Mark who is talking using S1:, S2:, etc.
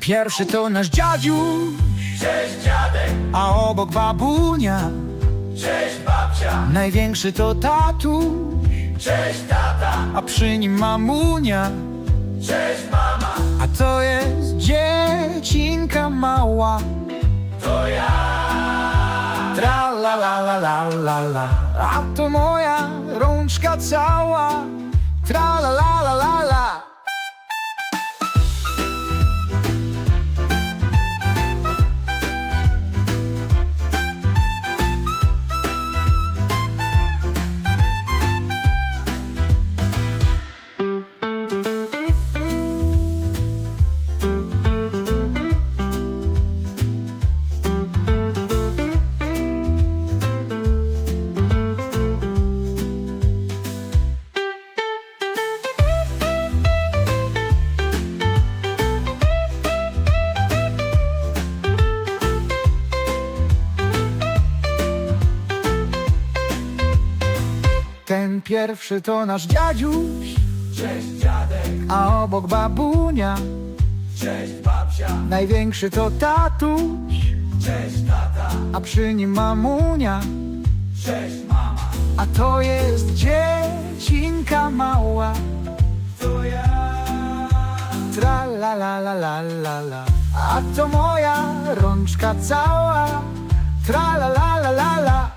S1: pierwszy to nasz dziadziuś,
S2: Cześć dziadek,
S1: a obok babunia.
S2: cześć babcia,
S1: Największy to tatuś,
S2: cześć tata,
S1: a przy nim mamunia.
S2: cześć mama,
S1: A to jest dziecinka mała.
S2: to ja.
S1: Tra la la la la la la. A to moja rączka cała. Tra la la la la la. Ten pierwszy to nasz dziadziuś,
S2: Cześć dziadek,
S1: a obok babunia.
S2: cześć babcia,
S1: Największy to tatuś,
S2: cześć tata,
S1: a przy nim mamunia.
S2: cześć mama,
S1: A to jest dziecinka mała.
S2: to ja.
S1: Tra la la la la la la. A to moja rączka cała. Tra la la la la la.